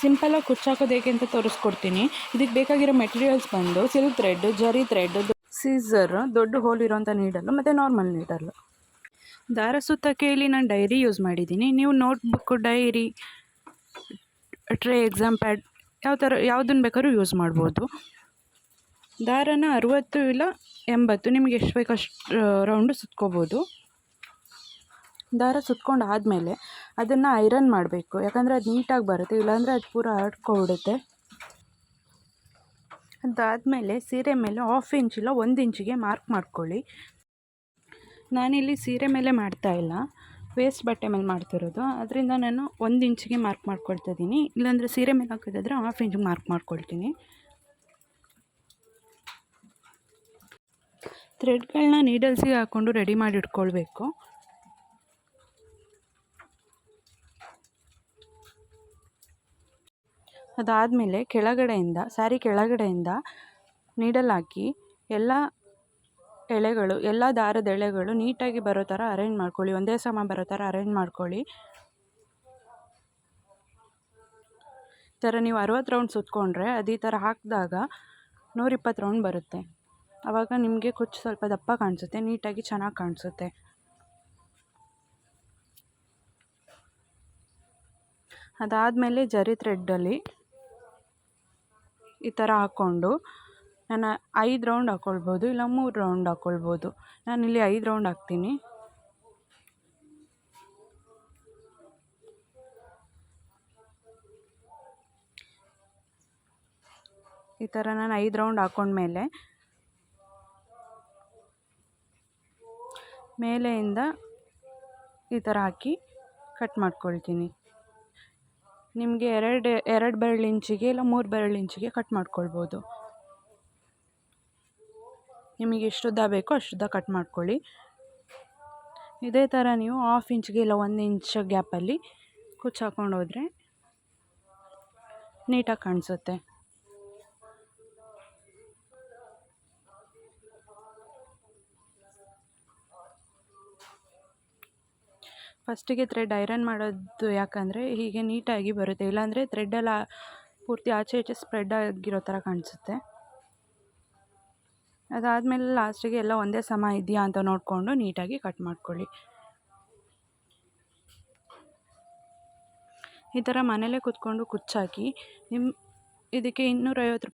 ಸಿಂಪಲಾಗಿ ಕುಚ್ಚಾಕೋದು ಹೇಗೆ ಅಂತ ತೋರಿಸ್ಕೊಡ್ತೀನಿ. ಇದಕ್ಕೆ ಬೇಕಾಗಿರೋ ಮೆಟೀರಿಯಲ್ಸ್ ಬಂದು ಸಿಲ್ಕ್ ಥ್ರೆಡ್ ಜರಿ ಥ್ರೆಡ್ ಸೀಸರ್ ದೊಡ್ಡ ಹೋಲ್ ಇರೋಂಥ ನೀಡಲ್ಲು ಮತ್ತು ನಾರ್ಮಲ್ ನೀಡಲ್ಲು ದಾರ ಸುತ್ತಕ್ಕೆ ಇಲ್ಲಿ ನಾನು ಡೈರಿ ಯೂಸ್ ಮಾಡಿದ್ದೀನಿ. ನೀವು notebook diary tray exam pad ಯಾವ ಥರ ಯಾವುದನ್ನು ಬೇಕಾದ್ರೂ ಯೂಸ್ ಮಾಡ್ಬೋದು. ದಾರನ ಅರುವತ್ತು ಇಲ್ಲ ಎಂಬತ್ತು, ನಿಮಗೆ ಎಷ್ಟು ಬೇಕಷ್ಟು ರೌಂಡು ಸುತ್ಕೋಬೋದು. ದಾರ ಸುತ್ಕೊಂಡು ಆದಮೇಲೆ ಅದನ್ನು ಐರನ್ ಮಾಡಬೇಕು. ಯಾಕಂದರೆ ಅದು ನೀಟಾಗಿ ಬರುತ್ತೆ. ಇಲ್ಲಾಂದರೆ ಅದು ಪೂರ ಹರಡ್ಕೊಬಿಡುತ್ತೆ ಅದಾದಮೇಲೆ ಸೀರೆ ಮೇಲೆ ಹಾಫ್ ಇಂಚ್ ಇಲ್ಲ ಒಂದು ಇಂಚಿಗೆ ಮಾರ್ಕ್ ಮಾಡ್ಕೊಳ್ಳಿ. ನಾನಿಲ್ಲಿ ಸೀರೆ ಮೇಲೆ ಮಾಡ್ತಾ ಇಲ್ಲ. ವೇಸ್ಟ್ ಬಟ್ಟೆ ಮೇಲೆ ಮಾಡ್ತಿರೋದು. ಅದರಿಂದ ನಾನು ಒಂದು ಇಂಚಿಗೆ ಮಾರ್ಕ್ ಮಾಡ್ಕೊಳ್ತಾ ಇದ್ದೀನಿ ಇಲ್ಲಾಂದರೆ ಸೀರೆ ಮೇಲೆ ಹಾಕೋದಾದ್ರೆ ಹಾಫ್ ಇಂಚಿಗೆ ಮಾರ್ಕ್ ಮಾಡ್ಕೊಳ್ತೀನಿ. ಥ್ರೆಡ್ಗಳನ್ನ ನೀಡಲ್ಸಿಗೆ ಹಾಕ್ಕೊಂಡು ರೆಡಿ ಮಾಡಿ ಇಟ್ಕೊಳ್ಬೇಕು. ಅದಾದಮೇಲೆ ಕೆಳಗಡೆಯಿಂದ, ಸ್ಯಾರಿ ಕೆಳಗಡೆಯಿಂದ ನೀಡಲ್ ಹಾಕಿ ಎಲ್ಲ ಎಳೆಗಳು, ಎಲ್ಲ ದಾರದ ಎಳೆಗಳು ನೀಟಾಗಿ ಬರೋ ಥರ ಅರೇಂಜ್ ಮಾಡ್ಕೊಳ್ಳಿ. ಒಂದೇ ಸಮ ಬರೋ ಥರ ಅರೇಂಜ್ ಮಾಡ್ಕೊಳ್ಳಿ. ಈ ಥರ ನೀವು ಅರವತ್ತು ರೌಂಡ್ ಸುತ್ಕೊಂಡ್ರೆ ಅದು ಈ ಥರ ಹಾಕಿದಾಗ ನೂರಿಪ್ಪತ್ತು ರೌಂಡ್ ಬರುತ್ತೆ. ಆವಾಗ ನಿಮಗೆ ಕುಚ್ಚು ಸ್ವಲ್ಪ ದಪ್ಪ ಕಾಣಿಸುತ್ತೆ, ನೀಟಾಗಿ ಚೆನ್ನಾಗಿ ಕಾಣಿಸುತ್ತೆ. ಅದಾದಮೇಲೆ ಜರಿ ಥ್ರೆಡ್ಡಲ್ಲಿ ಈ ಥರ ಹಾಕ್ಕೊಂಡು ನಾನು ಐದು ರೌಂಡ್ ಹಾಕ್ಕೊಳ್ಬೋದು ಇಲ್ಲ ಮೂರು ರೌಂಡ್ ಹಾಕ್ಕೊಳ್ಬೋದು. ಇಲ್ಲಿ ಐದು ರೌಂಡ್ ಹಾಕ್ತೀನಿ. ಈ ಥರ ನಾನು ಐದು ರೌಂಡ್ ಹಾಕ್ಕೊಂಡ್ಮೇಲೆ ಮೇಲೆಯಿಂದ ಈ ಥರ ಹಾಕಿ ಕಟ್ ಮಾಡ್ಕೊಳ್ತೀನಿ. ನಿಮಗೆ ಎರಡು ಎರಡು ಬೆರಳು ಇಂಚಿಗೆ ಇಲ್ಲ ಮೂರು ಬೆರಳು ಇಂಚಿಗೆ ಕಟ್ ಮಾಡ್ಕೊಳ್ಬೋದು. ನಿಮಗೆ ಎಷ್ಟು ಬೇಕೋ ಅಷ್ಟು ಕಟ್ ಮಾಡ್ಕೊಳ್ಳಿ. ಇದೇ ಥರ ನೀವು ಹಾಫ್ ಇಂಚ್ಗೆ ಇಲ್ಲ ಒಂದು ಇಂಚ್ ಗ್ಯಾಪಲ್ಲಿ ಕುಚ್ಚು ಹಾಕ್ಕೊಂಡು ಹೋದರೆ ನೀಟಾಗಿ ಕಾಣಿಸುತ್ತೆ. ಫಸ್ಟಿಗೆ ಥ್ರೆಡ್ ಐರನ್ ಮಾಡೋದು ಯಾಕಂದರೆ ಹೀಗೆ ನೀಟಾಗಿ ಬರುತ್ತೆ. ಇಲ್ಲಾಂದರೆ ಥ್ರೆಡ್ಡೆಲ್ಲ ಪೂರ್ತಿ ಆಚೆ ಈಚೆ ಸ್ಪ್ರೆಡ್ ಆಗಿರೋ ಥರ ಕಾಣಿಸುತ್ತೆ. ಅದಾದಮೇಲೆ ಲಾಸ್ಟಿಗೆ ಎಲ್ಲ ಒಂದೇ ಸಮ ಇದೆಯಾ ಅಂತ ನೋಡಿಕೊಂಡು ನೀಟಾಗಿ ಕಟ್ ಮಾಡ್ಕೊಳ್ಳಿ. ಈ ಥರ ಮನೇಲೇ ಕೂತ್ಕೊಂಡು ಕುಚ್ಚಾಕಿ ನಿಮ್ಮ ಇದಕ್ಕೆ ಇನ್ನೂರೈವತ್ತು